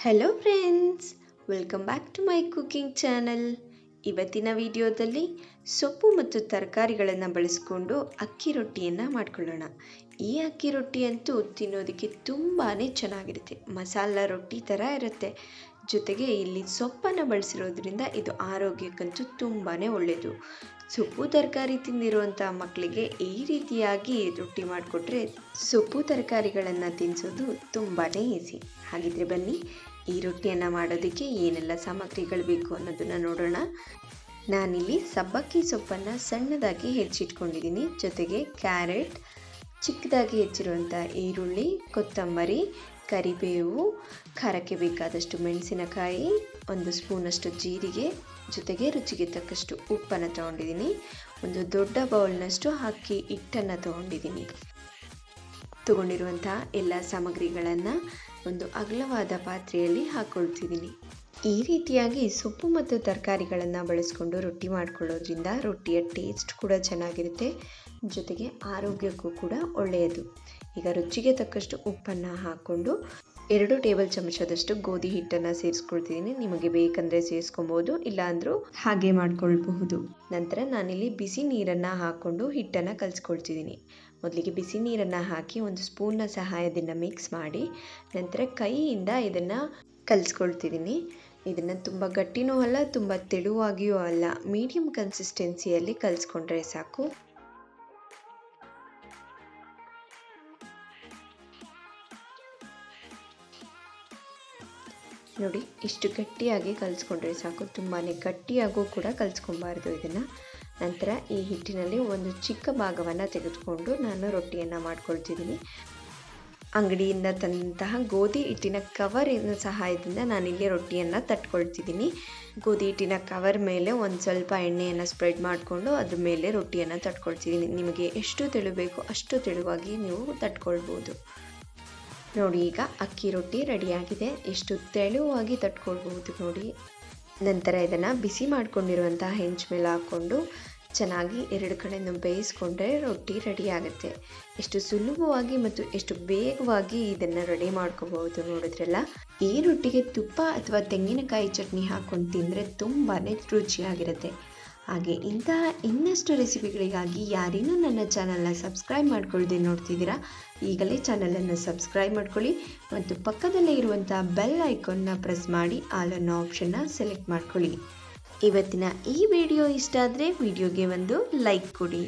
Hello friends welcome back to my cooking channel ಇವತ್ತಿನ ವಿಡಿಯೋದಲ್ಲಿ ಸೊಪ್ಪು ಮತ್ತು ತರಕಾರಿಗಳನ್ನು ಬಳಸಿಕೊಂಡು ಅಕ್ಕಿ ರೊಟ್ಟಿಯನ್ನು ಮಾಡ್ಕೊಳ್ಳೋಣ. ಈ ಅಕ್ಕಿ ರೊಟ್ಟಿ ಅಂತೂ ತಿನ್ನೋದಕ್ಕೆ ತುಂಬಾ ಚೆನ್ನಾಗಿರುತ್ತೆ. ಮಸಾಲ ರೊಟ್ಟಿ ಥರ ಇರುತ್ತೆ. ಜೊತೆಗೆ ಇಲ್ಲಿ ಸೊಪ್ಪನ್ನು ಬಳಸಿರೋದ್ರಿಂದ ಇದು ಆರೋಗ್ಯಕ್ಕಂತೂ ತುಂಬಾ ಒಳ್ಳೆಯದು ಸೊಪ್ಪು ತರಕಾರಿ ತಿಂದಿರುವಂಥ ಮಕ್ಕಳಿಗೆ ಈ ರೀತಿಯಾಗಿ ರೊಟ್ಟಿ ಮಾಡಿಕೊಟ್ರೆ ಸೊಪ್ಪು ತರಕಾರಿಗಳನ್ನು ತಿನ್ನಿಸೋದು ತುಂಬಾ ಈಸಿ ಹಾಗಿದ್ರೆ ಬನ್ನಿ ಈ ರೊಟ್ಟಿಯನ್ನು ಮಾಡೋದಕ್ಕೆ ಏನೆಲ್ಲ ಸಾಮಗ್ರಿಗಳು ಬೇಕು ಅನ್ನೋದನ್ನು ನೋಡೋಣ. ನಾನಿಲ್ಲಿ ಸಬ್ಬಕ್ಕಿ ಸೊಪ್ಪನ್ನು ಸಣ್ಣದಾಗಿ ಹೆಚ್ಚಿಟ್ಕೊಂಡಿದ್ದೀನಿ. ಜೊತೆಗೆ ಕ್ಯಾರೆಟ್, ಚಿಕ್ಕದಾಗಿ ಹೆಚ್ಚಿರುವಂಥ ಈರುಳ್ಳಿ, ಕೊತ್ತಂಬರಿ, ಕರಿಬೇವು, ಖಾರಕ್ಕೆ ಬೇಕಾದಷ್ಟು ಮೆಣಸಿನಕಾಯಿ, ಒಂದು ಸ್ಪೂನಷ್ಟು ಜೀರಿಗೆ, ಜೊತೆಗೆ ರುಚಿಗೆ ತಕ್ಕಷ್ಟು ಉಪ್ಪನ್ನು ತೊಗೊಂಡಿದ್ದೀನಿ. ಒಂದು ದೊಡ್ಡ ಬೌಲ್ನಷ್ಟು ಅಕ್ಕಿ ಹಿಟ್ಟನ್ನು ತೊಗೊಂಡಿದ್ದೀನಿ. ತಗೊಂಡಿರುವಂಥ ಎಲ್ಲ ಸಾಮಗ್ರಿಗಳನ್ನು ಒಂದು ಅಗಲವಾದ ಪಾತ್ರೆಯಲ್ಲಿ ಹಾಕ್ಕೊಳ್ತಿದ್ದೀನಿ ಈ ರೀತಿಯಾಗಿ ಸೊಪ್ಪು ಮತ್ತು ತರಕಾರಿಗಳನ್ನು ಬಳಸ್ಕೊಂಡು ರೊಟ್ಟಿ ಮಾಡ್ಕೊಳ್ಳೋದ್ರಿಂದ ರೊಟ್ಟಿಯ ಟೇಸ್ಟ್ ಕೂಡ ಚೆನ್ನಾಗಿರುತ್ತೆ, ಜೊತೆಗೆ ಆರೋಗ್ಯಕ್ಕೂ ಕೂಡ ಒಳ್ಳೆಯದು. ಈಗ ರುಚಿಗೆ ತಕ್ಕಷ್ಟು ಉಪ್ಪನ್ನು ಹಾಕ್ಕೊಂಡು ಎರಡು ಟೇಬಲ್ ಚಮಚದಷ್ಟು ಗೋಧಿ ಹಿಟ್ಟನ್ನು ಸೇರಿಸ್ಕೊಳ್ತಿದ್ದೀನಿ. ನಿಮಗೆ ಬೇಕಂದರೆ ಸೇರಿಸ್ಕೊಬೋದು, ಇಲ್ಲಾಂದರೂ ಹಾಗೆ ಮಾಡ್ಕೊಳ್ಬಹುದು. ನಂತರ ನಾನಿಲ್ಲಿ ಬಿಸಿ ನೀರನ್ನು ಹಾಕ್ಕೊಂಡು ಹಿಟ್ಟನ್ನು ಕಲಿಸ್ಕೊಳ್ತಿದ್ದೀನಿ. ಮೊದಲಿಗೆ ಬಿಸಿ ನೀರನ್ನು ಹಾಕಿ ಒಂದು ಸ್ಪೂನ್ನ ಸಹಾಯದಿಂದ ಮಿಕ್ಸ್ ಮಾಡಿ, ನಂತರ ಕೈಯಿಂದ ಇದನ್ನು ಕಲಿಸ್ಕೊಳ್ತಿದ್ದೀನಿ. ಇದನ್ನು ತುಂಬ ಗಟ್ಟಿನೂ ಅಲ್ಲ, ತುಂಬ ತೆಳುವಾಗಿಯೂ ಅಲ್ಲ. ಮೀಡಿಯಮ್ ಕನ್ಸಿಸ್ಟೆನ್ಸಿಯಲ್ಲಿ ಕಲಿಸ್ಕೊಂಡ್ರೆ ಸಾಕು. ನೋಡಿ, ಇಷ್ಟು ಗಟ್ಟಿಯಾಗಿ ಕಲಿಸ್ಕೊಂಡ್ರೆ ಸಾಕು. ತುಂಬಾ ಗಟ್ಟಿಯಾಗೂ ಕೂಡ ಕಲಿಸ್ಕೊಬಾರ್ದು ಇದನ್ನು. ನಂತರ ಈ ಹಿಟ್ಟಿನಲ್ಲಿ ಒಂದು ಚಿಕ್ಕ ಭಾಗವನ್ನು ತೆಗೆದುಕೊಂಡು ನಾನು ರೊಟ್ಟಿಯನ್ನು ಮಾಡ್ಕೊಳ್ತಿದ್ದೀನಿ. ಅಂಗಡಿಯಿಂದ ತಂದಂತಹ ಗೋಧಿ ಹಿಟ್ಟಿನ ಕವರಿನ ಸಹಾಯದಿಂದ ನಾನಿಲ್ಲಿ ರೊಟ್ಟಿಯನ್ನು ತಟ್ಕೊಳ್ತಿದ್ದೀನಿ. ಗೋಧಿ ಹಿಟ್ಟಿನ ಕವರ್ ಮೇಲೆ ಒಂದು ಸ್ವಲ್ಪ ಎಣ್ಣೆಯನ್ನು ಸ್ಪ್ರೆಡ್ ಮಾಡಿಕೊಂಡು ಅದ್ರ ಮೇಲೆ ರೊಟ್ಟಿಯನ್ನು ತಟ್ಕೊಳ್ತಿದ್ದೀನಿ. ನಿಮಗೆ ಎಷ್ಟು ತೆಳು ಬೇಕೋ ಅಷ್ಟು ತೆಳುವಾಗಿ ನೀವು ತಟ್ಕೊಳ್ಬೋದು. ನೋಡಿ, ಈಗ ಅಕ್ಕಿ ರೊಟ್ಟಿ ರೆಡಿಯಾಗಿದೆ. ಎಷ್ಟು ತೆಳುವಾಗಿ ತಟ್ಕೊಳ್ಬಹುದು ನೋಡಿ. ನಂತರ ಇದನ್ನು ಬಿಸಿ ಮಾಡಿಕೊಂಡಿರುವಂಥ ಹೆಂಚು ಮೇಲೆ ಹಾಕ್ಕೊಂಡು ಚೆನ್ನಾಗಿ ಎರಡು ಕಡೆಯನ್ನು ಬೇಯಿಸ್ಕೊಂಡ್ರೆ ರೊಟ್ಟಿ ರೆಡಿ ಆಗುತ್ತೆ. ಎಷ್ಟು ಸುಲಭವಾಗಿ ಮತ್ತು ಎಷ್ಟು ಬೇಗವಾಗಿ ಇದನ್ನು ರೆಡಿ ಮಾಡ್ಕೋಬಹುದು ನೋಡಿದ್ರಲ್ಲ. ಈ ರೊಟ್ಟಿಗೆ ತುಪ್ಪ ಅಥವಾ ತೆಂಗಿನಕಾಯಿ ಚಟ್ನಿ ಹಾಕ್ಕೊಂಡು ತಿಂದರೆ ತುಂಬಾ ರುಚಿಯಾಗಿರುತ್ತೆ. ಹಾಗೆ ಇಂತಹ ಇನ್ನಷ್ಟು ರೆಸಿಪಿಗಳಿಗಾಗಿ ಯಾರೇನೂ ನನ್ನ ಚಾನಲ್ನ ಸಬ್ಸ್ಕ್ರೈಬ್ ಮಾಡ್ಕೊಳ್ಳದೆ ನೋಡ್ತಿದ್ದೀರಾ, ಈಗಲೇ ಚಾನಲನ್ನು ಸಬ್ಸ್ಕ್ರೈಬ್ ಮಾಡ್ಕೊಳ್ಳಿ ಮತ್ತು ಪಕ್ಕದಲ್ಲೇ ಇರುವಂಥ ಬೆಲ್ ಐಕಾನ್ನ ಪ್ರೆಸ್ ಮಾಡಿ, ಆಲ್ ಅನ್ನೋ ಆಪ್ಷನ್ನ ಸೆಲೆಕ್ಟ್ ಮಾಡ್ಕೊಳ್ಳಿ. ಇವತ್ತಿನ ಈ ವಿಡಿಯೋ ಇಷ್ಟ ಆದರೆ ವಿಡಿಯೋಗೆ ಒಂದು ಲೈಕ್ ಕೊಡಿ.